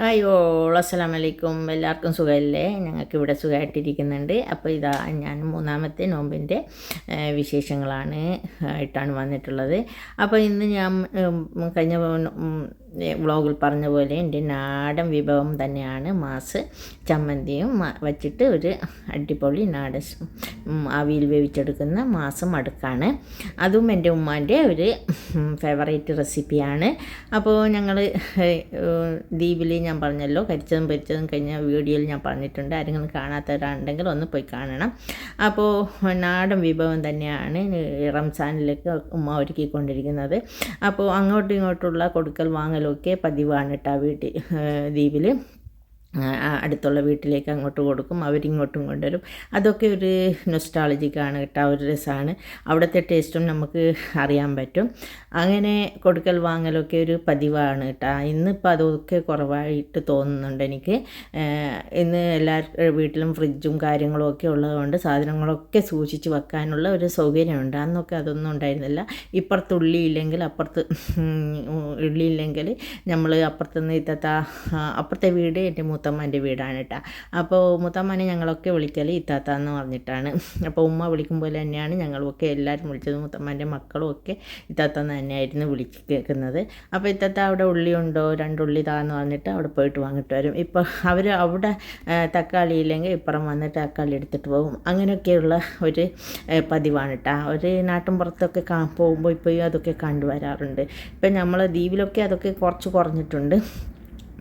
Hi all അസ്സലാം വലൈക്കും എല്ലാവർക്കും സുഖമല്ലേ ഞങ്ങൾക്ക് ഇവിടെ സുഖമായിട്ടിരിക്കുന്നുണ്ട് അപ്പോൾ ഇതാ ഞാൻ മൂന്നാമത്തെ നോമ്പിന്റെ വിശേഷങ്ങളാണ് ആയിട്ടാണ് വന്നിട്ടുള്ളത്. അപ്പോൾ ഇന്ന് ഞാൻ കഴിഞ്ഞ വ്ളോഗിൽ പറഞ്ഞ പോലെ എന്റെ നാടൻ വിഭവം തന്നെയാണ് മാസ് ചമ്മന്തിയും വച്ചിട്ട് ഒരു അടിപൊളി നാടൻ അവിയിൽ വേവിച്ചെടുക്കുന്ന മാസം അടുക്കാണ്. അതും എന്റെ ഉമ്മാന്റെ ഒരു ഫേവറേറ്റ് റെസിപ്പിയാണ് അപ്പോൾ ഞങ്ങൾ ദ്വീപിൽ ഞാൻ പറഞ്ഞല്ലോ കരിച്ചതും പൊരിച്ചതും കഴിഞ്ഞ വീഡിയോയിൽ ഞാൻ പറഞ്ഞിട്ടുണ്ട്. ആരെങ്കിലും കാണാത്തവരാണെങ്കിൽ ഒന്ന് പോയി കാണണം. അപ്പോൾ നാടൻ വിഭവം തന്നെയാണ് റംസാനിലേക്ക് ഉമ്മ ഒരുക്കിക്കൊണ്ടിരിക്കുന്നത്. അപ്പോൾ അങ്ങോട്ടും ഇങ്ങോട്ടുള്ള കൊടുക്കൽ വാങ്ങലൊക്കെ പതിവാണ് കേട്ടോ വീട്ടിൽ. ദ്വീപിൽ അടുത്തുള്ള വീട്ടിലേക്ക് അങ്ങോട്ട് കൊടുക്കും അവരിങ്ങോട്ടും കൊണ്ടുവരും. അതൊക്കെ ഒരു നൊസ്റ്റാളജിക്കാണ് കേട്ടോ ഒരു രസമാണ്. അവിടുത്തെ ടേസ്റ്റും നമുക്ക് അറിയാൻ പറ്റും. അങ്ങനെ കൊടുക്കൽ വാങ്ങലൊക്കെ ഒരു പതിവാണ് കേട്ടോ. ഇന്നിപ്പോൾ അതൊക്കെ കുറവായിട്ട് തോന്നുന്നുണ്ട് എനിക്ക്. ഇന്ന് എല്ലാവരും വീട്ടിലും ഫ്രിഡ്ജും കാര്യങ്ങളും ഒക്കെ ഉള്ളതുകൊണ്ട് സാധനങ്ങളൊക്കെ സൂക്ഷിച്ച് വെക്കാനുള്ള ഒരു സൗകര്യമുണ്ട്. അന്നൊക്കെ അതൊന്നും ഉണ്ടായിരുന്നില്ല. ഇപ്പുറത്ത് ഉള്ളി ഇല്ലെങ്കിൽ അപ്പുറത്ത് ഉള്ളി ഇല്ലെങ്കിൽ നമ്മൾ അപ്പുറത്തുനിന്ന് ഇത്തത്ത അപ്പുറത്തെ വീട് എന്റെ മൂത്തമ്മന്റെ വീടാണ് കേട്ടോ അപ്പോൾ മൂത്തമ്മനെ ഞങ്ങളൊക്കെ വിളിക്കൽ ഇത്താത്ത എന്ന് പറഞ്ഞിട്ടാണ്. അപ്പോൾ ഉമ്മ വിളിക്കുമ്പോൾ തന്നെയാണ് ഞങ്ങളൊക്കെ എല്ലാവരും വിളിച്ചത്. മൂത്തമ്മന്റെ മക്കളും ഒക്കെ ഇത്താത്ത തന്നെയായിരുന്നു വിളിച്ച് കേൾക്കുന്നത്. അപ്പോൾ ഇത്താത്ത അവിടെ ഉള്ളി ഉണ്ടോ? രണ്ടുള്ളി താന്ന് പറഞ്ഞിട്ട് അവിടെ പോയിട്ട് വാങ്ങിട്ട് വരും. ഇപ്പോൾ അവർ അവിടെ തക്കാളി ഇല്ലെങ്കിൽ ഇപ്പുറം വന്നിട്ട് തക്കാളി എടുത്തിട്ട് പോകും. അങ്ങനെയൊക്കെയുള്ള ഒരു പതിവാണ് കേട്ടോ ഒരു നാട്ടിൻ പുറത്തൊക്കെ കാ പോകുമ്പോൾ ഇപ്പോൾ അതൊക്കെ കണ്ടുവരാറുണ്ട്. ഇപ്പം നമ്മൾ ദ്വീപിലൊക്കെ അതൊക്കെ കുറച്ച് കുറഞ്ഞിട്ടുണ്ട്.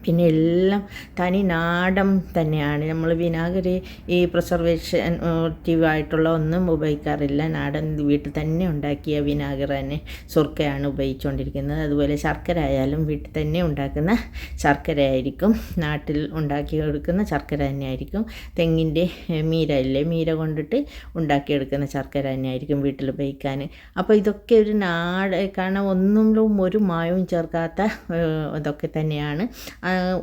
പിന്നെ എല്ലാം തനി നാടൻ തന്നെയാണ്. നമ്മൾ വിനാഗിരി ഈ പ്രിസർവേഷൻ ആയിട്ടുള്ള ഒന്നും ഉപയോഗിക്കാറില്ല. നാടൻ വീട്ടിൽ തന്നെ ഉണ്ടാക്കിയ വിനാഗിർ തന്നെ സുർക്കയാണ് ഉപയോഗിച്ചുകൊണ്ടിരിക്കുന്നത്. അതുപോലെ ശർക്കര ആയാലും വീട്ടിൽ തന്നെ ഉണ്ടാക്കുന്ന ശർക്കര ആയിരിക്കും. നാട്ടിൽ ഉണ്ടാക്കിയെടുക്കുന്ന ശർക്കര തന്നെയായിരിക്കും. തെങ്ങിന്റെ മീര ഇല്ലേ? മീര കൊണ്ടിട്ട് ഉണ്ടാക്കിയെടുക്കുന്ന ശർക്കര തന്നെയായിരിക്കും വീട്ടിൽ ഉപയോഗിക്കാൻ. അപ്പോൾ ഇതൊക്കെ ഒരു നാട് കാരണം ഒന്നും ഒരു മായവും ചേർക്കാത്ത ഇതൊക്കെ തന്നെയാണ്.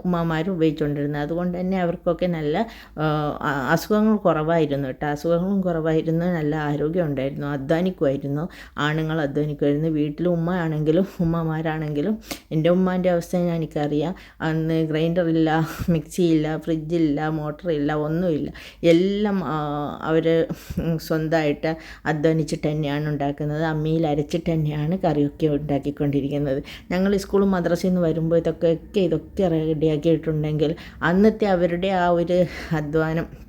ഉമ്മമാർ ഉപയോഗിച്ചുകൊണ്ടിരുന്നത് അതുകൊണ്ട് തന്നെ അവർക്കൊക്കെ നല്ല അസുഖങ്ങൾ കുറവായിരുന്നു കേട്ടോ. അസുഖങ്ങളും കുറവായിരുന്നു. നല്ല ആരോഗ്യം ഉണ്ടായിരുന്നു. അധ്വാനിക്കുമായിരുന്നു ആണുങ്ങൾ അധ്വാനിക്കുമായിരുന്നു വീട്ടിൽ ഉമ്മ ആണെങ്കിലും ഉമ്മമാരാണെങ്കിലും എന്റെ ഉമ്മാന്റെ അവസ്ഥ ഞാൻ എനിക്കറിയാം. അന്ന് ഗ്രൈൻഡർ ഇല്ല മിക്സി ഇല്ല ഫ്രിഡ്ജില്ല മോട്ടറില്ല ഒന്നുമില്ല. എല്ലാം അവർ സ്വന്തമായിട്ട് അധ്വാനിച്ചിട്ട് തന്നെയാണ് ഉണ്ടാക്കുന്നത്. അമ്മിയിൽ അരച്ചിട്ട് തന്നെയാണ് കറിയൊക്കെ ഉണ്ടാക്കിക്കൊണ്ടിരിക്കുന്നത്. ഞങ്ങൾ സ്കൂളും മദ്രസയിൽ നിന്ന് ഒക്കെ ഇതൊക്കെ റെഡിയാക്കിയിട്ടുണ്ടെങ്കിൽ അന്നത്തെ അവരുടെ ആ ഒരു അധ്വാനം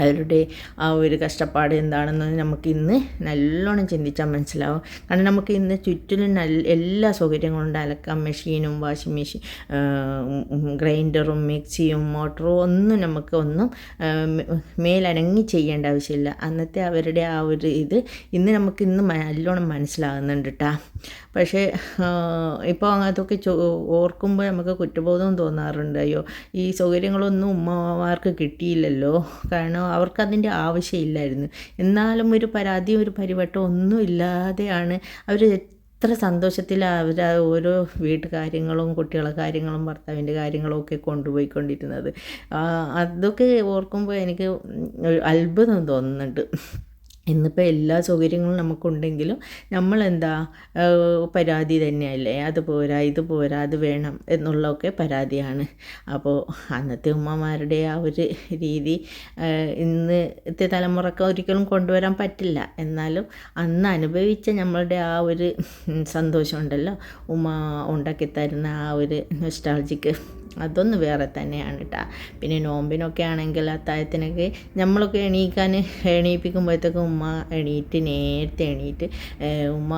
അവരുടെ ആ ഒരു കഷ്ടപ്പാട് എന്താണെന്ന് നമുക്ക് ഇന്ന് നല്ലോണം ചിന്തിച്ചാൽ മനസ്സിലാവും. കാരണം നമുക്ക് ഇന്ന് ചുറ്റിലും നല്ല എല്ലാ സൗകര്യങ്ങളും ഉണ്ട്. അലക്കാൻ മെഷീനും വാഷിംഗ് മെഷീൻ ഗ്രൈൻഡറും മിക്സിയും മോട്ടറും ഒന്നും നമുക്ക് ഒന്നും മേലനങ്ങി ചെയ്യേണ്ട ആവശ്യമില്ല. അന്നത്തെ അവരുടെ ആ ഒരു ഇത് ഇന്ന് നമുക്ക് ഇന്ന് നല്ലോണം മനസ്സിലാകുന്നുണ്ട് കേട്ടോ പക്ഷേ ഇപ്പോൾ അതൊക്കെ ഓർക്കുമ്പോൾ നമുക്ക് കുറ്റബോധവും തോന്നാറുണ്ട്. അയ്യോ ഈ സൗകര്യങ്ങളൊന്നും ഉമ്മമാർക്ക് കിട്ടിയില്ലല്ലോ. കാരണം അവർക്കതിന്റെ ആവശ്യമില്ലായിരുന്നു. എന്നാലും ഒരു പരാതിയും ഒരു പരിവട്ടവും ഒന്നും ഇല്ലാതെയാണ് അവർ എത്ര സന്തോഷത്തിൽ അവർ ഓരോ വീട്ടുകാര്യങ്ങളും കുട്ടികളെ കാര്യങ്ങളും ഭർത്താവിന്റെ കാര്യങ്ങളും ഒക്കെ കൊണ്ടുപോയിക്കൊണ്ടിരുന്നത്. അതൊക്കെ ഓർക്കുമ്പോൾ എനിക്ക് അത്ഭുതം തോന്നുന്നുണ്ട്. ഇന്നിപ്പോൾ എല്ലാ സൗകര്യങ്ങളും നമുക്കുണ്ടെങ്കിലും നമ്മളെന്താ പരാതി തന്നെയല്ലേ? അത് പോരാ ഇത് പോരാ അത് വേണം എന്നുള്ളതൊക്കെ പരാതിയാണ്. അപ്പോൾ അന്നത്തെ ഉമ്മമാരുടെ ആ ഒരു രീതി ഇന്നത്തെ തലമുറയ്ക്ക് ഒരിക്കലും കൊണ്ടുവരാൻ പറ്റില്ല. എന്നാലും അന്ന് അനുഭവിച്ച നമ്മളുടെ ആ ഒരു സന്തോഷമുണ്ടല്ലോ ഉമ്മ ഉണ്ടാക്കിത്തരുന്ന ആ ഒരു നൊസ്റ്റാൾജിക്ക് അതൊന്ന് വേറെ തന്നെയാണ് കേട്ടോ പിന്നെ നോമ്പിനൊക്കെ ആണെങ്കിൽ അത്താഴത്തിനൊക്കെ നമ്മളൊക്കെ എണീക്കാൻ എണീപ്പിക്കുമ്പോഴത്തേക്കും ഉമ്മ എണീറ്റ് നേരത്തെ എണീറ്റ് ഉമ്മ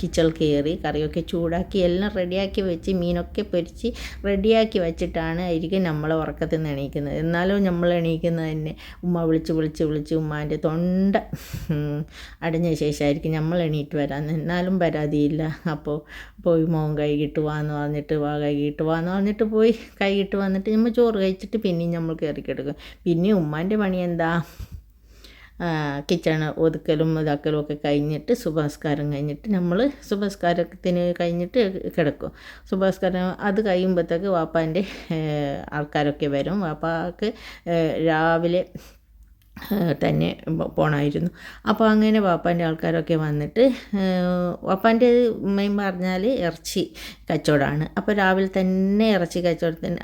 കിച്ചൽ കയറി കറിയൊക്കെ ചൂടാക്കി എല്ലാം റെഡിയാക്കി വെച്ച് മീനൊക്കെ പൊരിച്ച് റെഡിയാക്കി വെച്ചിട്ടാണ് ആയിരിക്കും നമ്മൾ ഉറക്കത്തിൽ നിന്ന് എണീക്കുന്നത്. എന്നാലും നമ്മൾ എണീക്കുന്നത് തന്നെ ഉമ്മ വിളിച്ച് വിളിച്ച് വിളിച്ച് ഉമ്മാന്റെ തൊണ്ട അടഞ്ഞ ശേഷമായിരിക്കും നമ്മൾ എണീറ്റ് വരാൻ. എന്നാലും പരാതിയില്ല. അപ്പോൾ പോയി മോൻ കൈകിട്ട് വാന്ന് പറഞ്ഞിട്ട് വാ കൈകിട്ട് വാന്ന് പറഞ്ഞിട്ട് പോയി കൈകിട്ട് വന്നിട്ട് നമ്മൾ ചോറ് കഴിച്ചിട്ട് പിന്നെയും നമ്മൾ കയറി കിടക്കും പിന്നെ ഉമ്മാന്റെ പണി എന്താ? കിച്ചൺ ഒതുക്കലും ഇതാക്കലും ഒക്കെ കഴിഞ്ഞിട്ട് സുഭാസ്കാരം കഴിഞ്ഞിട്ട് നമ്മൾ സുഭാസ്കാരത്തിന് കഴിഞ്ഞിട്ട് കിടക്കും. സുഭാസ്കാരം അത് കഴിയുമ്പോഴത്തേക്ക് വാപ്പാന്റെ ആൾക്കാരൊക്കെ വരും. വാപ്പാക്ക് രാവിലെ തന്നെ പോണായിരുന്നു. അപ്പോൾ അങ്ങനെ വാപ്പാന്റെ ആൾക്കാരൊക്കെ വന്നിട്ട് വാപ്പാന്റെ മെയിൻ പറഞ്ഞാൽ ഇറച്ചി കച്ചവടമാണ് അപ്പോൾ രാവിലെ തന്നെ ഇറച്ചി കച്ചവടത്തിന്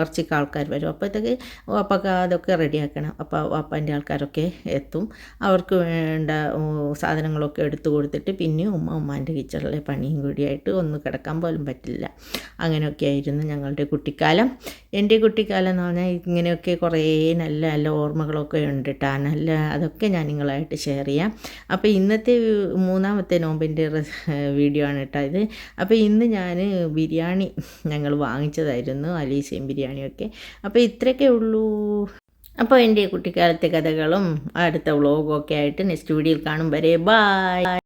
ഇറച്ചിക്ക് ആൾക്കാർ വരും. അപ്പോഴത്തേക്ക് വാപ്പക്ക് അതൊക്കെ റെഡിയാക്കണം. അപ്പോൾ വാപ്പാന്റെ ആൾക്കാരൊക്കെ എത്തും. അവർക്ക് വേണ്ട സാധനങ്ങളൊക്കെ എടുത്തു കൊടുത്തിട്ട് പിന്നെ ഉമ്മ ഉമ്മാന്റെ കിച്ചണിലെ പണിയും കൂടിയായിട്ട് ഒന്ന് കിടക്കാൻ പോലും പറ്റില്ല. അങ്ങനെയൊക്കെ ആയിരുന്നു ഞങ്ങളുടെ കുട്ടിക്കാലം. എന്റെ കുട്ടിക്കാലം എന്ന് പറഞ്ഞാൽ ഇങ്ങനെയൊക്കെ കുറേ നല്ല നല്ല ഓർമ്മകളൊക്കെ ഉണ്ട്. കേട്ടോ അല്ല അതൊക്കെ ഞാൻ നിങ്ങളായിട്ട് ഷെയർ ചെയ്യാം. അപ്പോൾ ഇന്നത്തെ മൂന്നാമത്തെ നോമ്പിന്റെ വീഡിയോ ആണ് കേട്ടോ ഇത്. അപ്പോൾ ഇന്ന് ഞാൻ ബിരിയാണി ഞങ്ങൾ വാങ്ങിച്ചതായിരുന്നു അലീസയും ബിരിയാണിയൊക്കെ അപ്പോൾ ഇത്രയൊക്കെ ഉള്ളൂ. അപ്പോൾ എന്റെ കുട്ടിക്കാലത്തെ കഥകളും അടുത്ത വ്ളോഗും ഒക്കെ ആയിട്ട് നെക്സ്റ്റ് വീഡിയോയിൽ കാണും വരെ. ബായ്